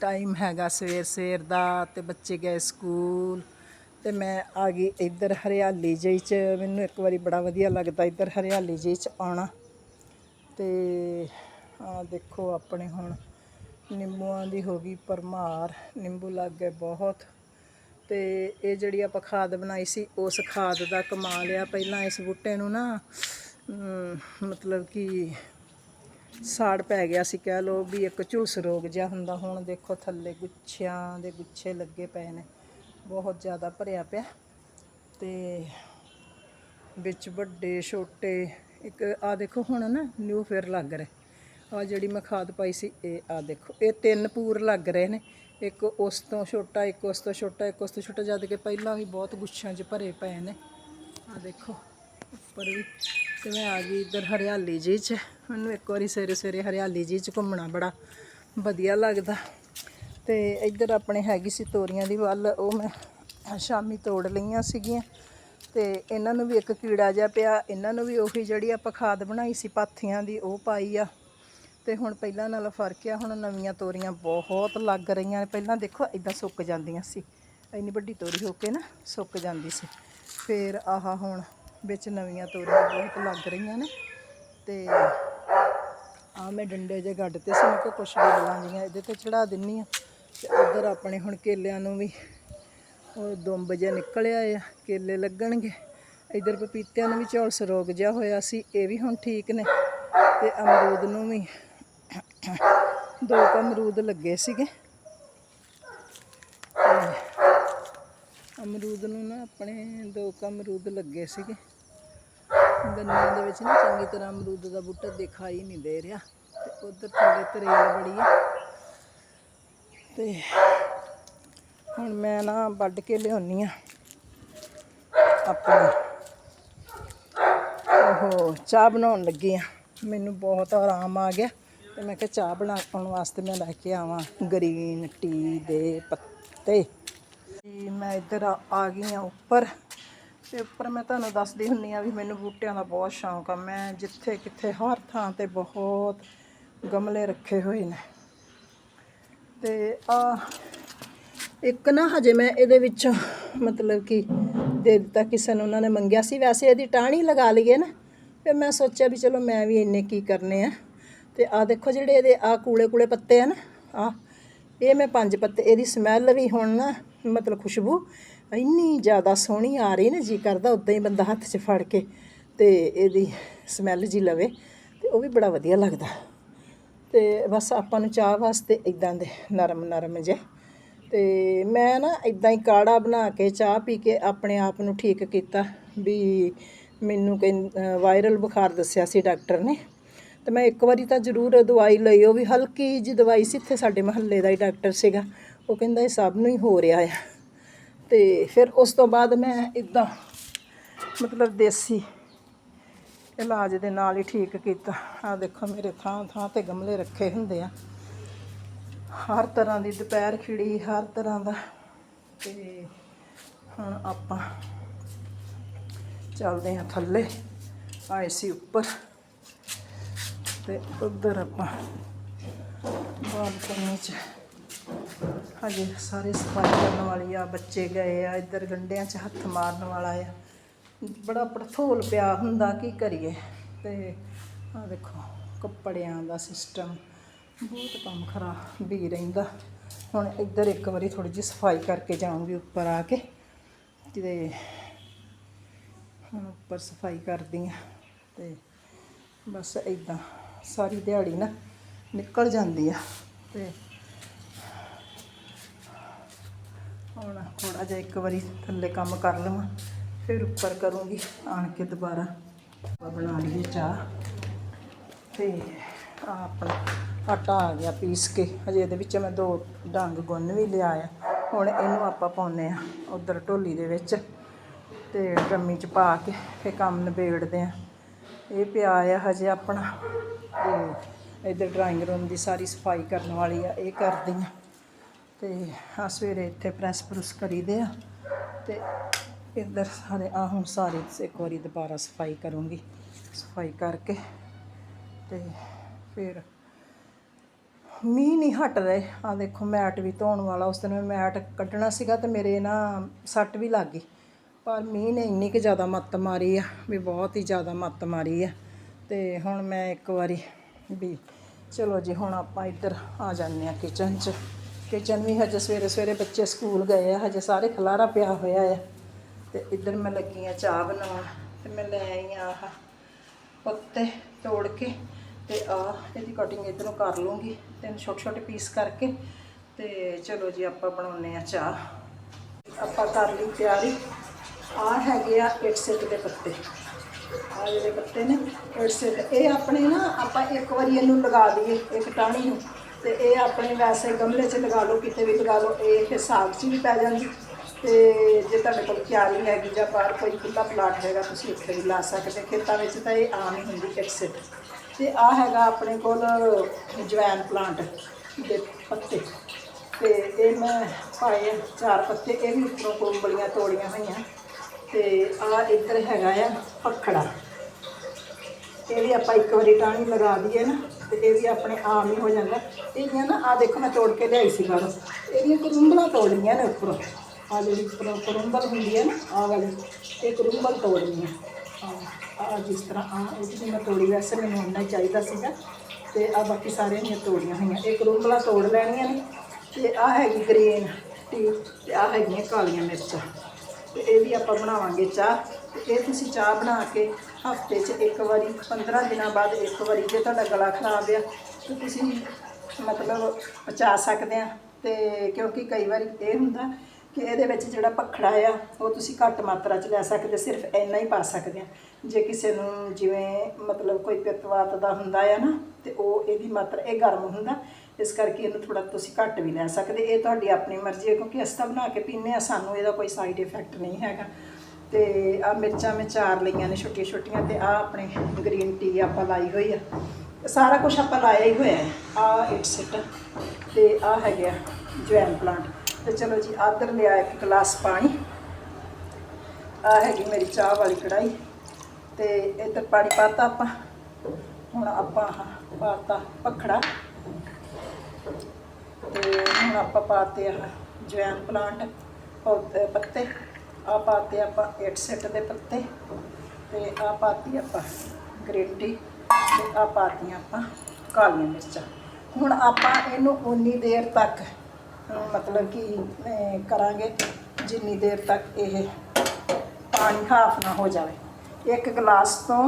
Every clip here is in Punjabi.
ਟਾਈਮ ਹੈਗਾ ਸਵੇਰ ਸਵੇਰ ਦਾ ਤੇ ਬੱਚੇ ਗਏ ਸਕੂਲ ਤੇ ਮੈਂ ਆ ਗਈ ਇੱਧਰ ਹਰਿਆਲੀ ਜਿਹੀ ਚ। ਮੈਨੂੰ ਇੱਕ ਵਾਰੀ ਬੜਾ ਵਧੀਆ ਲੱਗਦਾ ਇੱਧਰ ਹਰਿਆਲੀ ਜਿਹੀ ਚ ਆਉਣਾ। ਤੇ ਆ ਦੇਖੋ ਆਪਣੇ ਹੁਣ ਨਿੰਬੂਆਂ ਦੀ ਹੋ ਗਈ ਪਰਮਾਰ ਨਿੰਬੂ ਲੱਗ ਗਏ ਬਹੁਤ। ਤੇ ਇਹ ਜਿਹੜੀ ਆਪਾਂ ਖਾਦ ਬਣਾਈ ਸੀ, ਉਸ ਖਾਦ ਦਾ ਕਮਾਲ ਆ ਪਹਿਲਾਂ ਇਸ ਬੂਟੇ ਨੂੰ ਨਾ ਮਤਲਬ ਕਿ ਸਾੜ ਪੈ ਗਿਆ ਸੀ ਕਹਿ ਲੋ ਵੀ ਇੱਕ ਝੁਲਸ ਰੋਗ ਜਿਹਾ ਹੁੰਦਾ। ਹੁਣ ਦੇਖੋ ਥੱਲੇ ਗੁੱਛਿਆਂ ਦੇ ਗੁੱਛੇ ਲੱਗੇ ਪਏ ਨੇ, ਬਹੁਤ ਜ਼ਿਆਦਾ ਭਰਿਆ ਪਿਆ। ਤੇ ਵਿੱਚ ਵੱਡੇ ਛੋਟੇ ਇੱਕ ਆ ਦੇਖੋ ਹੁਣ ਨਾ ਨਿਊ ਫੇਰ ਲੱਗ ਰਿਹਾ। ਆ ਜਿਹੜੀ ਮੈਂ ਖਾਦ ਪਾਈ ਸੀ, ਇਹ ਆ ਦੇਖੋ, ਇਹ ਤਿੰਨ ਪੂਰ ਲੱਗ ਰਹੇ ਨੇ। ਇੱਕ ਉਸ ਤੋਂ ਛੋਟਾ, ਇੱਕ ਉਸ ਤੋਂ ਛੋਟਾ, ਇੱਕ ਉਸ ਤੋਂ ਛੋਟਾ ਜਦ ਕਿ ਪਹਿਲਾਂ ਵੀ ਬਹੁਤ ਗੁੱਛਿਆਂ 'ਚ ਭਰੇ ਪਏ ਨੇ। ਆ ਦੇਖੋ। ਉੱਪਰ ਵੀ ਤੇ ਮੈਂ ਆ ਗਈ ਇੱਧਰ ਹਰਿਆਲੀ ਜੀ 'ਚ। ਮੈਨੂੰ ਇੱਕ ਵਾਰੀ ਸਵੇਰੇ ਸਵੇਰੇ ਹਰਿਆਲੀ ਜੀ 'ਚ ਘੁੰਮਣਾ ਬੜਾ ਵਧੀਆ ਲੱਗਦਾ। ਤੇ ਇੱਧਰ ਆਪਣੇ ਹੈਗੀ ਸੀ ਤੋਰੀਆਂ ਦੀ ਵੱਲ, ਉਹ ਮੈਂ ਸ਼ਾਮੀ ਤੋੜ ਲਈਆਂ ਸੀਗੀਆਂ। ਤੇ ਇਹਨਾਂ ਨੂੰ ਵੀ ਇੱਕ ਕੀੜਾ ਜਿਹਾ ਪਿਆ। ਇਹਨਾਂ ਨੂੰ ਵੀ ਉਹੀ ਜਿਹੜੀ ਆਪਾਂ ਖਾਦ ਬਣਾਈ ਸੀ ਪਾਥੀਆਂ ਦੀ, ਉਹ ਪਾਈ ਆ। ਤੇ ਹੁਣ ਪਹਿਲਾਂ ਨਾਲੋਂ ਫ਼ਰਕ ਆ, ਹੁਣ ਨਵੀਆਂ ਤੋਰੀਆਂ ਬਹੁਤ ਲੱਗ ਰਹੀਆਂ ਨੇ। ਪਹਿਲਾਂ ਦੇਖੋ ਇਦਾਂ ਸੁੱਕ ਜਾਂਦੀਆਂ ਸੀ। ਇੰਨੀ ਵੱਡੀ ਤੋਰੀ ਹੋ ਕੇ ਨਾ ਸੁੱਕ ਜਾਂਦੀ ਸੀ। ਫਿਰ ਆਹ ਹੁਣ ਵਿੱਚ ਨਵੀਆਂ ਤੋਰੀਆਂ ਬਹੁਤ ਲੱਗ ਰਹੀਆਂ ਨੇ ਤੇ ਆ ਮੈਂ ਡੰਡੇ ਜੇ ਗੱਡ ਤੇ ਸੀ, ਮੈਂ ਕਿਹਾ ਕੁਛ ਵੇਲਾਂ ਜੀਆਂ ਇਹਦੇ ਤੇ ਚੜਾ ਦਿੰਨੀ ਆ। ਤੇ ਉਧਰ ਆਪਣੇ ਹੁਣ ਕੇਲਿਆਂ ਨੂੰ ਵੀ ਉਹ ਦੁੰਬ ਜਿਹਾ ਨਿਕਲਿਆ ਆ, ਕੇਲੇ ਲੱਗਣਗੇ। ਇਧਰ ਪਪੀਤਿਆਂ ਨੂੰ ਵੀ ਝੋਲਸ ਰੋਗ ਜਿਹਾ ਹੋਇਆ ਸੀ, ਇਹ ਵੀ ਹੁਣ ਠੀਕ ਨੇ। ਤੇ ਅਮਰੂਦ ਨੂੰ ਵੀ ਦੋ ਕੁ ਅਮਰੂਦ ਲੱਗੇ ਸੀਗੇ ਤੇ ਅਮਰੂਦ ਨੂੰ ਨਾ ਆਪਣੇ ਦੋ ਕੁ ਅਮਰੂਦ ਲੱਗੇ ਸੀਗੇ। ਗੰਨਿਆਂ ਦੇ ਵਿੱਚ ਨਾ ਚੰਗੀ ਤਰ੍ਹਾਂ ਅਮਰੂਦ ਦਾ ਬੂਟਾ ਦਿਖਾਈ ਨਹੀਂ ਦੇ ਰਿਹਾ ਤੇ ਉਧਰ ਥੱਲੇ ਤਰੇਲ ਬੜੀ ਹੈ ਤੇ ਹੁਣ ਮੈਂ ਨਾ ਵੱਢ ਕੇ ਲਿਆਉਣੀ ਆ ਆਪਣੀ। ਉਹ ਚਾਹ ਬਣਾਉਣ ਲੱਗੀ ਆ। ਮੈਨੂੰ ਬਹੁਤ ਆਰਾਮ ਆ ਗਿਆ ਤੇ ਮੈਂ ਕਿਹਾ ਚਾਹ ਬਣਾਉਣ ਵਾਸਤੇ ਮੈਂ ਲੈ ਕੇ ਆਵਾਂ। ਗ੍ਰੀਨ ਟੀ ਦੇ ਪੱਤੇ। ਜੀ ਮੈਂ ਇੱਧਰ ਆ ਆ ਗਈ ਆ ਉੱਪਰ ਤੇ ਉੱਪਰ ਮੈਂ ਤੁਹਾਨੂੰ ਦੱਸਦੀ ਹੁੰਨੀ ਆ ਵੀ ਮੈਨੂੰ ਬੂਟਿਆਂ ਦਾ ਬਹੁਤ ਸ਼ੌਂਕ ਆ। ਮੈਂ ਜਿੱਥੇ ਕਿੱਥੇ ਹਰ ਥਾਂ ਤੇ ਬਹੁਤ ਗਮਲੇ ਰੱਖੇ ਹੋਏ ਨੇ। ਤੇ ਆ ਇੱਕ ਨਾ ਹਜੇ ਮੈਂ ਇਹਦੇ ਵਿੱਚ ਮਤਲਬ ਕਿ ਦੇ ਦਿੱਤਾ, ਕਿਸੇ ਨੂੰ ਉਹਨਾਂ ਨੇ ਮੰਗਿਆ ਸੀ। ਵੈਸੇ ਇਹਦੀ ਟਾਹਣੀ ਲਗਾ ਲਈਏ ਨਾ, ਫਿਰ ਮੈਂ ਸੋਚਿਆ ਵੀ ਚਲੋ ਮੈਂ ਵੀ ਇੰਨੇ ਕੀ ਕਰਨੇ ਆ। ਤੇ ਆ ਦੇਖੋ ਜਿਹੜੇ ਇਹਦੇ ਆ ਕੂਲੇ ਕੂਲੇ ਪੱਤੇ ਆ ਨਾ ਆ ਇਹ ਮੈਂ ਪੰਜ ਪੱਤੇ, ਇਹਦੀ ਸਮੈਲ ਵੀ ਹੁਣ ਨਾ ਮਤਲਬ ਖੁਸ਼ਬੂ ਇੰਨੀ ਜ਼ਿਆਦਾ ਸੋਹਣੀ ਆ ਰਹੀ ਨਾ, ਜੀ ਕਰਦਾ ਉਦਾਂ ਹੀ ਬੰਦਾ ਹੱਥ 'ਚ ਫੜ ਕੇ ਤੇ ਇਹਦੀ ਸਮੈਲ ਜੀ ਲਵੇ ਤੇ ਉਹ ਵੀ ਬੜਾ ਵਧੀਆ ਲੱਗਦਾ। ਤੇ ਬਸ ਆਪਾਂ ਨੂੰ ਚਾਹ ਵਾਸਤੇ ਇਦਾਂ ਦੇ ਨਰਮ ਨਰਮ ਜੇ ਤੇ ਮੈਂ ਨਾ ਇਦਾਂ ਹੀ ਕਾੜਾ ਬਣਾ ਕੇ ਚਾਹ ਪੀ ਕੇ ਆਪਣੇ ਆਪ ਨੂੰ ਠੀਕ ਕੀਤਾ ਵੀ ਮੈਨੂੰ ਕਹਿੰ ਵਾਇਰਲ ਬੁਖਾਰ ਦੱਸਿਆ ਸੀ ਡਾਕਟਰ ਨੇ। ਤੇ ਮੈਂ ਇੱਕ ਵਾਰੀ ਤਾਂ ਜ਼ਰੂਰ ਦਵਾਈ ਲਈ, ਉਹ ਵੀ ਹਲਕੀ ਜਿਹੀ ਦਵਾਈ ਸੀ, ਇੱਥੇ ਸਾਡੇ ਮਹੱਲੇ ਦਾ ਹੀ ਡਾਕਟਰ ਸੀਗਾ। ਉਹ ਕਹਿੰਦਾ ਇਹ ਸਭ ਨੂੰ ਹੀ ਹੋ ਰਿਹਾ ਆ। ਤੇ ਫਿਰ ਉਸ ਤੋਂ ਬਾਅਦ ਮੈਂ ਇਦਾਂ ਮਤਲਬ ਦੇਸੀ ਇਲਾਜ ਦੇ ਨਾਲ ਹੀ ਠੀਕ ਕੀਤਾ। ਆ ਦੇਖੋ ਮੇਰੇ ਥਾਂ ਥਾਂ ਤੇ ਗਮਲੇ ਰੱਖੇ ਹੁੰਦੇ ਆ। ਹਰ ਤਰ੍ਹਾਂ ਦੀ ਦੁਪਹਿਰ ਖਿੜੀ, ਹਰ ਤਰ੍ਹਾਂ ਦਾ। ਤੇ ਹੁਣ ਆਪਾਂ ਚੱਲਦੇ ਆ ਥੱਲੇ, ਆਏ ਸੀ ਉੱਪਰ। ਤੇ ਉੱਧਰ ਆਪਾਂ ਬਾਲਕਨੀ 'ਚ ਹਜੇ ਸਾਰੇ ਸਫ਼ਾਈ ਕਰਨ ਵਾਲੀ ਆ, ਬੱਚੇ ਗਏ ਆ, ਇੱਧਰ ਗੰਡਿਆਂ 'ਚ ਹੱਥ ਮਾਰਨ ਵਾਲਾ ਆ। ਬੜਾ ਪੜਥੋਲ ਪਿਆ ਹੁੰਦਾ, ਕੀ ਕਰੀਏ? ਤੇ ਆ ਦੇਖੋ, ਕੱਪੜਿਆਂ ਦਾ ਸਿਸਟਮ ਬਹੁਤ ਕੰਮ ਖਰਾਬ ਵੀ ਰਹਿੰਦਾ। ਹੁਣ ਇੱਧਰ ਇੱਕ ਵਾਰੀ ਥੋੜੀ ਜਿਹੀ ਸਫ਼ਾਈ ਕਰਕੇ ਜਾਊਂਗੀ ਉੱਪਰ ਆ ਕੇ। ਤੇ ਹੁਣ ਉੱਪਰ ਸਫ਼ਾਈ ਕਰਦੀ ਆ। ਤੇ ਬਸ ਇਦਾਂ ਸਾਰੀ ਦਿਹਾੜੀ ਨਾ ਨਿਕਲ ਜਾਂਦੀ ਆ। ਤੇ ਹੁਣ ਥੋੜਾ ਜਿਹਾ ਇੱਕ ਵਾਰੀ ਥੱਲੇ ਕੰਮ ਕਰ ਲਵਾਂ, ਫਿਰ ਉੱਪਰ ਕਰੂੰਗੀ, ਆਣ ਕੇ ਦੁਬਾਰਾ। ਬਣਾ ਲਈਏ ਚਾਹ। ਤੇ ਆਹ ਆਪਣਾ ਆਟਾ ਆ ਗਿਆ ਪੀਸ ਕੇ, ਹਜੇ ਇਹਦੇ ਵਿੱਚ ਮੈਂ ਦੋ ਡੰਗ ਗੁੰਨ ਵੀ ਲਿਆ ਆ। ਹੁਣ ਇਹਨੂੰ ਆਪਾਂ ਪਾਉਨੇ ਆ ਉਧਰ ਢੋਲੀ ਦੇ ਵਿੱਚ, ਤੇ ਡਰਮੀ ਚ ਪਾ ਕੇ ਫਿਰ ਕੰਮ ਨਿਬੇੜਦੇ ਆ। ਇਹ ਪਿਆ ਆ ਹਜੇ ਆਪਣਾ। ਤੇ ਇਧਰ ਡਰਾਇੰਗ ਰੂਮ ਦੀ ਸਾਰੀ ਸਫ਼ਾਈ ਕਰਨ ਵਾਲੀ ਆ, ਇਹ ਕਰਦੀ ਆ। ਤੇ ਆ ਸਵੇਰੇ ਇੱਥੇ ਪ੍ਰੈਸ ਪ੍ਰੂਸ ਕਰੀਦੇ ਆ। ਤੇ ਇੱਧਰ ਸਾਰੇ ਆ ਹੁਣ ਸਾਰੇ ਇੱਕ ਵਾਰੀ ਦੁਬਾਰਾ ਸਫ਼ਾਈ ਕਰੂੰਗੀ। ਸਫ਼ਾਈ ਕਰਕੇ ਤੇ ਫਿਰ ਮੀਂਹ ਨਹੀਂ ਹਟ ਰਹੇ। ਆ ਦੇਖੋ ਮੈਟ ਵੀ ਧੋਣ ਵਾਲਾ, ਉਸ ਦਿਨ ਮੈਂ ਮੈਟ ਕੱਢਣਾ ਸੀਗਾ ਤੇ ਮੇਰੇ ਨਾ ਸੱਟ ਵੀ ਲੱਗ ਗਈ। ਪਰ ਮੀਂਹ ਨੇ ਇੰਨੀ ਕੁ ਜ਼ਿਆਦਾ ਮੱਤ ਮਾਰੀ ਆ ਵੀ ਬਹੁਤ ਹੀ ਜ਼ਿਆਦਾ ਮੱਤ ਮਾਰੀ ਆ। ਅਤੇ ਹੁਣ ਮੈਂ ਇੱਕ ਵਾਰੀ ਵੀ ਚਲੋ ਜੀ, ਹੁਣ ਆਪਾਂ ਇੱਧਰ ਆ ਜਾਂਦੇ ਆ ਕਿਚਨ 'ਚ। ਕਿਚਨ ਵੀ ਹਜੇ ਸਵੇਰੇ ਸਵੇਰੇ ਬੱਚੇ ਸਕੂਲ ਗਏ ਆ, ਹਜੇ ਸਾਰੇ ਖਲਾਰਾ ਪਿਆ ਹੋਇਆ ਆ। ਤੇ ਇੱਧਰ ਮੈਂ ਲੱਗੀ ਆ ਚਾਹ ਬਣਾਉਣ ਤੇ ਮੈਂ ਲੈ ਆਈ ਆ ਆਹ ਪੱਤੇ ਤੋੜ ਕੇ ਤੇ ਆ ਇਹਦੀ ਕਟਿੰਗ ਇਧਰੋਂ ਕਰ ਲੂੰਗੀ ਤਿੰਨ ਛੋਟੇ ਛੋਟੇ ਪੀਸ ਕਰਕੇ ਤੇ ਚਲੋ ਜੀ, ਆਪਾਂ ਬਣਾਉਨੇ ਆ ਚਾਹ। ਆਪਾਂ ਕਰ ਲਈ ਤਿਆਰੀ। ਆ ਹੈਗੇ ਆ ਇੱਕ ਸੈਟ ਦੇ ਪੱਤੇ। ਆ ਜਿਹੜੇ ਪੱਤੇ ਨੇ ਇੱਕ ਇਹ ਆਪਣੇ ਨਾ ਆਪਾਂ ਇੱਕ ਵਾਰੀ ਇਹਨੂੰ ਲਗਾ ਦਈਏ, ਇੱਕ ਟਾਹਣੀ ਨੂੰ। ਤੇ ਇਹ ਆਪਣੇ ਵੈਸੇ ਗਮਲੇ 'ਚ ਲਗਾ ਲਓ, ਕਿਤੇ ਵੀ ਲਗਾ ਲਓ, ਇਹ ਫਿਰ ਸਾਗ 'ਚ ਵੀ ਪੈ ਜਾਂਦੀ। ਤੇ ਜੇ ਤੁਹਾਡੇ ਕੋਲ ਕਿਆਰੀ ਹੈਗੀ ਜਾਂ ਬਾਹਰ ਕੋਈ ਖੁੱਲਾ ਪਲਾਟ ਹੈਗਾ, ਤੁਸੀਂ ਉੱਥੇ ਵੀ ਲਾ ਸਕਦੇ। ਖੇਤਾਂ ਵਿੱਚ ਤਾਂ ਇਹ ਆਮ ਹੀ ਹੁੰਦੀ ਇੱਕ ਸੈਟ ਤੇ ਆ ਹੈਗਾ ਆਪਣੇ ਕੋਲ ਜਵੈਨ ਪਲਾਂਟ ਦੇ ਪੱਤੇ। ਤੇ ਇਹ ਮੈਂ ਪਾਏ ਆ ਚਾਰ ਪੱਤੇ, ਇਹ ਵੀ ਉੱਪਰੋਂ ਕੁੰਬਲੀਆਂ ਤੋੜੀਆਂ ਹੋਈਆਂ। ਤੇ ਆ ਇੱਧਰ ਹੈਗਾ ਆ ਪਖੜਾ। ਇਹ ਵੀ ਆਪਾਂ ਇੱਕ ਵਾਰੀ ਟਾਣੀ ਲਗਾ ਦਈਏ ਨਾ, ਤੇ ਇਹ ਵੀ ਆਪਣੇ ਆਮ ਹੀ ਹੋ ਜਾਂਦਾ। ਇਹਦੀਆਂ ਨਾ ਆ ਦੇਖੋ ਮੈਂ ਤੋੜ ਕੇ ਲਿਆਈ ਸੀ ਬਾਹਰੋਂ। ਇਹਦੀਆਂ ਕਰੁੰਬਲਾਂ ਤੋੜਨੀਆਂ ਨੇ ਉੱਪਰੋਂ। ਆ ਜਿਹੜੀ ਉੱਪਰੋਂ ਕਰੁੰਬਲ ਹੁੰਦੀ ਹੈ ਨਾ ਆ ਵਾਲੀ ਇਹ ਕਰੁੰਬਲ ਤੋੜਨੀ ਹੈ ਆ ਜਿਸ ਤਰ੍ਹਾਂ ਆ ਇਹਦੀ ਮੈਂ ਤੋੜੀ, ਵੈਸੇ ਮੈਨੂੰ ਉਨਾ ਹੀ ਚਾਹੀਦਾ ਸੀਗਾ। ਤੇ ਆ ਬਾਕੀ ਸਾਰੀਆਂ ਦੀਆਂ ਤੋੜੀਆਂ ਹੋਈਆਂ। ਇਹ ਕਰੁੰਬਲਾਂ ਤੋੜ ਲੈਣੀਆਂ ਨੇ, ਤੇ ਆ ਹੈਗੀ ਗ੍ਰੀਨ ਟੀ, ਤੇ ਆ ਹੈਗੀਆਂ ਕਾਲੀਆਂ ਮਿਰਚਾਂ। ਤੇ ਇਹ ਵੀ ਆਪਾਂ ਬਣਾਵਾਂਗੇ ਚਾਹ। ਤੇ ਇਹ ਤੁਸੀਂ ਚਾਹ ਬਣਾ ਕੇ ਹਫ਼ਤੇ 'ਚ ਇੱਕ ਵਾਰੀ 15 ਦਿਨਾਂ ਬਾਅਦ ਇੱਕ ਵਾਰੀ ਜੇ ਤੁਹਾਡਾ ਗਲਾ ਖਰਾਬ ਆ, ਤਾਂ ਤੁਸੀਂ ਮਤਲਬ ਪਚਾ ਸਕਦੇ ਆ। ਤੇ ਕਿਉਂਕਿ ਕਈ ਵਾਰੀ ਇਹ ਹੁੰਦਾ ਕਿ ਇਹਦੇ ਵਿੱਚ ਜਿਹੜਾ ਪਖੜਾ ਆ, ਉਹ ਤੁਸੀਂ ਘੱਟ ਮਾਤਰਾ 'ਚ ਲੈ ਸਕਦੇ, ਸਿਰਫ ਇੰਨਾ ਹੀ ਪਾ ਸਕਦੇ ਆ। ਜੇ ਕਿਸੇ ਨੂੰ ਜਿਵੇਂ ਮਤਲਬ ਕੋਈ ਪਿੱਤਵਾਤ ਦਾ ਹੁੰਦਾ ਆ ਨਾ, ਤੇ ਉਹ ਇਹਦੀ ਮਾਤਰਾ, ਇਹ ਗਰਮ ਹੁੰਦਾ। ਇਸ ਕਰਕੇ ਇਹਨੂੰ ਥੋੜਾ ਤੁਸੀਂ ਘੱਟ ਵੀ ਲੈ ਸਕਦੇ। ਇਹ ਤੁਹਾਡੀ ਆਪਣੀ ਮਰਜ਼ੀ ਹੈ ਕਿਉਂਕਿ ਅਸੀਂ ਬਣਾ ਕੇ ਪੀਂਦੇ ਆ ਸਾਨੂੰ ਇਹਦਾ ਕੋਈ ਸਾਈਡ ਇਫੈਕਟ ਨਹੀਂ ਹੈਗਾ। ਤੇ ਆ ਮਿਰਚਾਂ ਮੈਂ ਚਾਰ ਲਈਆਂ ਨੇ ਛੋਟੀਆਂ ਛੋਟੀਆਂ ਤੇ ਆ ਆਪਣੇ ਗ੍ਰੀਨ ਟੀ ਆਪਾਂ ਲਾਈ ਹੋਈ ਆ। ਸਾਰਾ ਕੁਝ ਆਪਾਂ ਲਾਇਆ ਹੀ ਹੋਇਆ ਹੈ। ਆ ਇਟ ਸਿਟ ਤੇ ਆ ਹੈਗੇ ਆ ਜਵੈਨ ਪਲਾਂਟ ਤੇ ਚਲੋ ਜੀ, ਆਦਰ ਲਿਆ ਇੱਕ ਗਲਾਸ ਪਾਣੀ। ਆ ਹੈਗੀ ਮੇਰੀ ਚਾਹ ਵਾਲੀ ਕੜਾਈ ਤੇ ਇੱਧਰ ਪਾਣੀ ਪਾਤਾ ਆਪਾਂ। ਹੁਣ ਆਪਾਂ ਆਹ ਪਾਤਾ ਪਖੜਾ। ਆਪਾਂ ਪਾਤੇ ਆ ਜਵੈਨ ਪਲਾਂਟ ਪੱਤੇ। ਆ ਪਾਤੇ ਆਪਾਂ 8 ਸੈਟ ਦੇ ਪੱਤੇ ਤੇ ਆ ਪਾਤੀ ਆਪਾਂ ਗ੍ਰੀਨ ਟੀ ਤੇ ਆ ਪਾਤੀਆਂ ਆਪਾਂ ਕਾਲੀਆਂ ਮਿਰਚਾਂ। ਹੁਣ ਆਪਾਂ ਇਹਨੂੰ ਉਨੀ ਦੇਰ ਤੱਕ ਮਤਲਬ ਕਿ ਕਰਾਂਗੇ ਜਿੰਨੀ ਦੇਰ ਤੱਕ ਇਹ ਪਾਣੀ ਹਾਫ ਨਾ ਹੋ ਜਾਵੇ। ਇੱਕ ਗਲਾਸ ਤੋਂ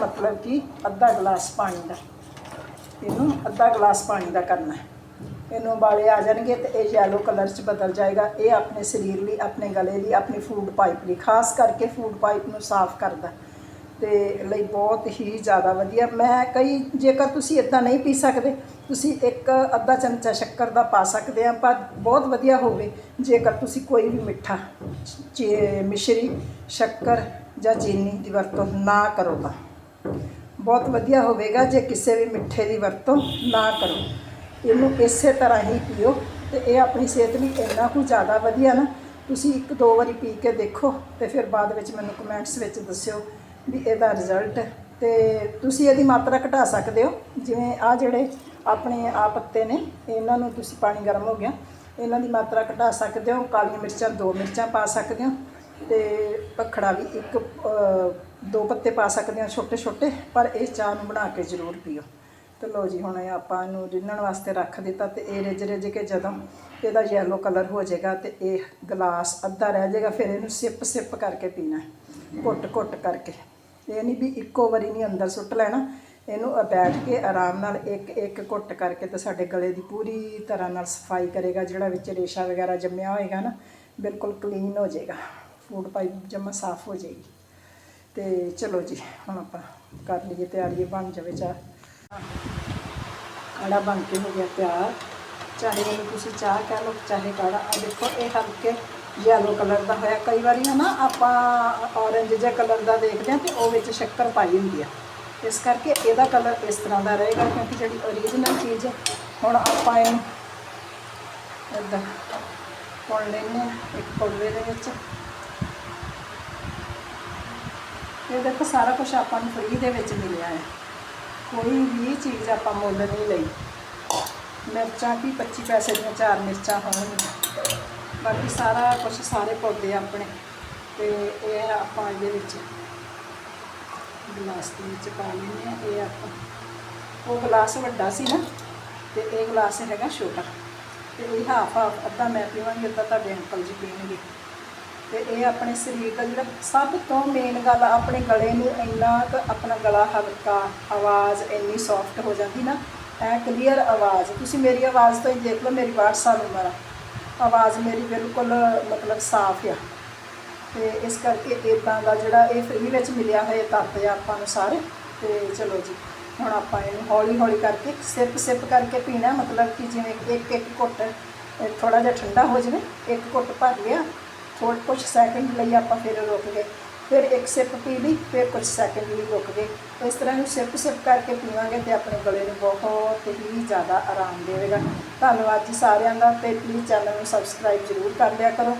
ਮਤਲਬ ਕਿ ਅੱਧਾ ਗਲਾਸ ਪਾਣੀ ਦਾ। ਇਹਨੂੰ ਅੱਧਾ ਗਲਾਸ ਪਾਣੀ ਦਾ ਕਰਨਾ ਹੈ। ਇਹਨੂੰ ਉਬਾਲੇ ਆ ਜਾਣਗੇ ਤੇ ਇਹ ਯੈਲੋ ਕਲਰ 'ਚ ਬਦਲ ਜਾਏਗਾ। ਇਹ ਆਪਣੇ ਸਰੀਰ ਲਈ, ਆਪਣੇ ਗਲੇ ਲਈ, ਆਪਣੀ ਫੂਡ ਪਾਈਪ ਲਈ, ਖਾਸ ਕਰਕੇ ਫੂਡ ਪਾਈਪ ਨੂੰ ਸਾਫ਼ ਕਰਦਾ। ਤੇ ਲਈ ਬਹੁਤ ਹੀ ਜ਼ਿਆਦਾ ਵਧੀਆ। ਮੈਂ ਕਈ, ਜੇਕਰ ਤੁਸੀਂ ਇਦਾਂ ਨਹੀਂ ਪੀ ਸਕਦੇ, ਤੁਸੀਂ ਇੱਕ ਅੱਧਾ ਚਮਚਾ ਸ਼ੱਕਰ ਦਾ ਪਾ ਸਕਦੇ ਆ, ਪਰ ਬਹੁਤ ਵਧੀਆ ਹੋਵੇ, ਜੇਕਰ ਤੁਸੀਂ ਕੋਈ ਵੀ ਮਿੱਠਾ, ਚੇ- ਮਿਸ਼ਰੀ, ਸ਼ੱਕਰ ਜਾਂ ਚੀਨੀ ਦੀ ਵਰਤੋਂ ਨਾ ਕਰੋ ਤਾਂ। ਬਹੁਤ ਵਧੀਆ ਹੋਵੇਗਾ ਜੇ ਕਿਸੇ ਵੀ ਮਿੱਠੇ ਦੀ ਵਰਤੋਂ ਨਾ ਕਰੋ। ਇਹਨੂੰ ਇਸੇ ਤਰ੍ਹਾਂ ਹੀ ਪੀਓ ਤੇ ਇਹ ਆਪਣੀ ਸਿਹਤ ਲਈ ਇੰਨਾ ਕੁ ਜ਼ਿਆਦਾ ਵਧੀਆ ਨਾ, ਤੁਸੀਂ ਇੱਕ ਦੋ ਵਾਰੀ ਪੀ ਕੇ ਦੇਖੋ ਤੇ ਫਿਰ ਬਾਅਦ ਵਿੱਚ ਮੈਨੂੰ ਕਮੈਂਟਸ ਵਿੱਚ ਦੱਸਿਓ ਵੀ ਇਹਦਾ ਰਿਜ਼ਲਟ ਤੇ ਤੁਸੀਂ ਇਹਦੀ ਮਾਤਰਾ ਘਟਾ ਸਕਦੇ ਹੋ। ਜਿਵੇਂ ਆ ਜਿਹੜੇ ਆਪਣੇ ਆ ਪੱਤੇ ਨੇ, ਇਹਨਾਂ ਨੂੰ ਤੁਸੀਂ ਪਾਣੀ ਗਰਮ ਹੋ ਗਿਆ, ਇਹਨਾਂ ਦੀ ਮਾਤਰਾ ਘਟਾ ਸਕਦੇ ਹੋ, ਕਾਲੀਆਂ ਮਿਰਚਾਂ, ਦੋ ਮਿਰਚਾਂ ਪਾ ਸਕਦੇ ਹੋ ਤੇ ਪਖੜਾ ਵੀ ਇੱਕ ਦੋ ਪੱਤੇ ਪਾ ਸਕਦੇ ਹੋ ਛੋਟੇ ਛੋਟੇ ਪਰ ਇਹ ਚਾਹ ਨੂੰ ਬਣਾ ਕੇ ਜ਼ਰੂਰ ਪੀਓ। ਤੇ ਲੋ ਜੀ, ਹੁਣ ਇਹ ਆਪਾਂ ਇਹਨੂੰ ਰਿੰਨਣ ਵਾਸਤੇ ਰੱਖ ਦਿੱਤਾ ਤੇ ਇਹ ਰਿੱਝ ਰਿੱਝ ਕੇ ਜਦੋਂ ਇਹਦਾ ਯੈਲੋ ਕਲਰ ਹੋ ਜਾਏਗਾ ਤੇ ਇਹ ਗਲਾਸ ਅੱਧਾ ਰਹਿ ਜਾਏਗਾ, ਫਿਰ ਇਹਨੂੰ ਸਿਪ ਸਿਪ ਕਰਕੇ ਪੀਣਾ ਘੁੱਟ ਘੁੱਟ ਕਰਕੇ। ਇਹ ਨਹੀਂ ਵੀ ਇੱਕੋ ਵਾਰੀ ਨਹੀਂ ਅੰਦਰ ਸੁੱਟ ਲੈਣਾ, ਇਹਨੂੰ ਬੈਠ ਕੇ ਆਰਾਮ ਨਾਲ ਇੱਕ ਇੱਕ ਘੁੱਟ ਕਰਕੇ ਤੇ ਸਾਡੇ ਗਲੇ ਦੀ ਪੂਰੀ ਤਰ੍ਹਾਂ ਨਾਲ ਸਫ਼ਾਈ ਕਰੇਗਾ, ਜਿਹੜਾ ਵਿੱਚ ਰੇਸ਼ਾ ਵਗੈਰਾ ਜੰਮਿਆ ਹੋਏਗਾ ਨਾ, ਬਿਲਕੁਲ ਕਲੀਨ ਹੋ ਜਾਏਗਾ। ਫੂਡ ਪਾਈਪ ਜਮਾ ਸਾਫ਼ ਹੋ ਜਾਏਗੀ। ਤੇ ਚਲੋ ਜੀ, ਹੁਣ ਆਪਾਂ ਕਰ ਲਈਏ ਤਿਆਰੀ ਬਣ ਜਾਵੇ ਚਾਹ। ਕਾੜਾ ਬਣ ਕੇ ਹੋ ਗਿਆ ਤਿਆਰ। ਚਾਹੇ ਇਹਨੂੰ ਤੁਸੀਂ ਚਾਹ ਕਹਿ ਲਓ, ਚਾਹੇ ਕਾੜਾ। ਆ ਦੇਖੋ, ਇਹ ਹਲਕੇ ਯੈਲੋ ਕਲਰ ਦਾ ਹੋਇਆ। ਕਈ ਵਾਰੀ ਨਾ ਆਪਾਂ ਔਰੰਜ ਜਿਹਾ ਕਲਰ ਦਾ ਦੇਖਦੇ ਹਾਂ ਤੇ ਉਹ ਵਿੱਚ ਸ਼ੱਕਰ ਪਾਈ ਹੁੰਦੀ ਆ। ਇਸ ਕਰਕੇ ਇਹਦਾ ਕਲਰ ਇਸ ਤਰ੍ਹਾਂ ਦਾ ਰਹੇਗਾ ਕਿਉਂਕਿ ਜਿਹੜੀ ਓਰੀਜਨਲ ਚੀਜ਼ ਹੈ, ਹੁਣ ਆਪਾਂ ਇਹਨੂੰ ਇੱਦਾਂ ਪੁਣ ਲੈਂਦੇ ਹਾਂ, ਇੱਕ ਪੌੜੇ ਦੇ ਵਿੱਚ। ਇਹ ਦੇਖੋ, ਸਾਰਾ ਕੁਝ ਆਪਾਂ ਨੂੰ ਫ੍ਰੀ ਦੇ ਵਿੱਚ ਮਿਲਿਆ ਹੈ। ਕੋਈ ਵੀ ਚੀਜ਼ ਆਪਾਂ ਮੁੱਲ ਨਹੀਂ ਲਈ। ਮਿਰਚਾਂ ਕੀ 25 ਪੈਸੇ ਦੀਆਂ ਚਾਰ ਮਿਰਚਾਂ ਹੋਣਗੀਆਂ। ਬਾਕੀ ਸਾਰਾ ਕੁਝ ਸਾਰੇ ਪੌਦੇ ਆਪਣੇ। ਤੇ ਇਹ ਆਪਾਂ ਇਹਦੇ ਵਿੱਚ ਗਲਾਸ ਦੇ ਵਿੱਚ ਪਾ ਲੈਂਦੇ ਆ ਇਹ ਆਪਾਂ। ਉਹ ਗਲਾਸ ਵੱਡਾ ਸੀ ਨਾ, ਤੇ ਇਹ ਗਲਾਸ ਹੈਗਾ ਛੋਟਾ। ਤੇ ਇਹ ਹਾਫ ਹਾਫ ਅੱਧਾ ਮੈਂ ਪੀਵਾਂਗੀ, ਅੱਧਾ ਤੁਹਾਡੇ ਅੰਕਲ ਜੀ ਪੀਣਗੇ। ਤੇ ਇਹ ਆਪਣੇ ਸਰੀਰ ਦਾ ਜਿਹੜਾ ਸਭ ਤੋਂ ਮੇਨ ਗੱਲ ਆ, ਆਪਣੇ ਗਲੇ ਨੂੰ ਇੰਨਾ ਕੁ ਆਪਣਾ ਗਲਾ ਹਲਕਾ ਆਵਾਜ਼ ਇੰਨੀ ਸੌਫਟ ਹੋ ਜਾਂਦੀ ਨਾ ਐ ਕਲੀਅਰ ਆਵਾਜ਼। ਤੁਸੀਂ ਮੇਰੀ ਆਵਾਜ਼ ਤੋਂ ਹੀ ਦੇਖ ਲਓ ਮੇਰੀ 62 ਸਾਲ ਉਮਰ ਆ। ਆਵਾਜ਼ ਮੇਰੀ ਬਿਲਕੁਲ ਮਤਲਬ ਸਾਫ਼ ਆ। ਤੇ ਇਸ ਕਰਕੇ ਇਦਾਂ ਦਾ ਜਿਹੜਾ ਇਹ ਫ੍ਰੀ ਵਿੱਚ ਮਿਲਿਆ ਹੋਇਆ ਤੱਤ ਆ ਆਪਾਂ ਨੂੰ ਸਾਰੇ ਤੇ ਚਲੋ ਜੀ ਹੁਣ ਆਪਾਂ ਇਹਨੂੰ ਹੌਲੀ ਹੌਲੀ ਕਰਕੇ ਸਿਪ ਸਿਪ ਕਰਕੇ ਪੀਣਾ ਮਤਲਬ ਕਿ ਜਿਵੇਂ ਇੱਕ ਇੱਕ ਘੁੱਟ ਥੋੜਾ ਜਿਹਾ ਠੰਡਾ ਹੋ ਜਾਵੇ ਇੱਕ ਘੁੱਟ ਭਰ ਲਿਆ। ਥੋੜ੍ਹੇ ਕੁਝ ਸੈਕਿੰਡ ਲਈ ਆਪਾਂ ਫਿਰ ਰੁਕ ਗਏ। ਫਿਰ ਇੱਕ ਸਿਪ ਪੀ ਲਈ, ਫਿਰ ਕੁਝ ਸੈਕਿੰਡ ਲਈ ਰੁਕ ਗਏ। ਇਸ ਤਰ੍ਹਾਂ ਨੂੰ ਸਿਪ ਸਿਪ ਕਰਕੇ ਪੀਵਾਂਗੇ ਤੇ ਆਪਣੇ ਗਲੇ ਨੂੰ ਬਹੁਤ ਹੀ ਜ਼ਿਆਦਾ ਆਰਾਮ ਦੇਵੇਗਾ। ਧੰਨਵਾਦ ਜੀ ਸਾਰਿਆਂ ਦਾ ਤੇ ਪਲੀਜ਼ ਚੈਨਲ ਨੂੰ ਸਬਸਕ੍ਰਾਈਬ ਜ਼ਰੂਰ ਕਰ ਲਿਆ ਕਰੋ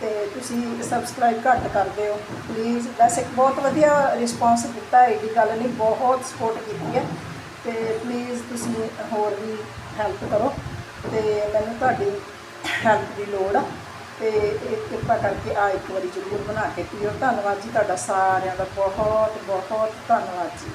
ਤੇ ਤੁਸੀਂ ਸਬਸਕ੍ਰਾਈਬ ਘੱਟ ਕਰਦੇ ਹੋ। ਪਲੀਜ਼ ਵੈਸੇ ਬਹੁਤ ਵਧੀਆ ਰਿਸਪੌਂਸ ਦਿੱਤਾ ਹੈ ਇਹਦੀ ਗੱਲ ਨਹੀਂ, ਬਹੁਤ ਸਪੋਰਟ ਕੀਤੀ ਹੈ। ਤੇ ਪਲੀਜ਼ ਤੁਸੀਂ ਹੋਰ ਵੀ ਹੈਲਪ ਕਰੋ ਤੇ ਮੈਨੂੰ ਤੁਹਾਡੀ ਹੈਲਪ ਦੀ ਲੋੜ ਆ। ਤੇ ਇਹ ਕਿਰਪਾ ਕਰਕੇ ਆ ਇੱਕ ਵਾਰੀ ਜ਼ਰੂਰ ਬਣਾ ਕੇ ਪੀਓ। ਧੰਨਵਾਦ ਜੀ ਤੁਹਾਡਾ ਸਾਰਿਆਂ ਦਾ ਬਹੁਤ ਬਹੁਤ ਧੰਨਵਾਦ ਜੀ।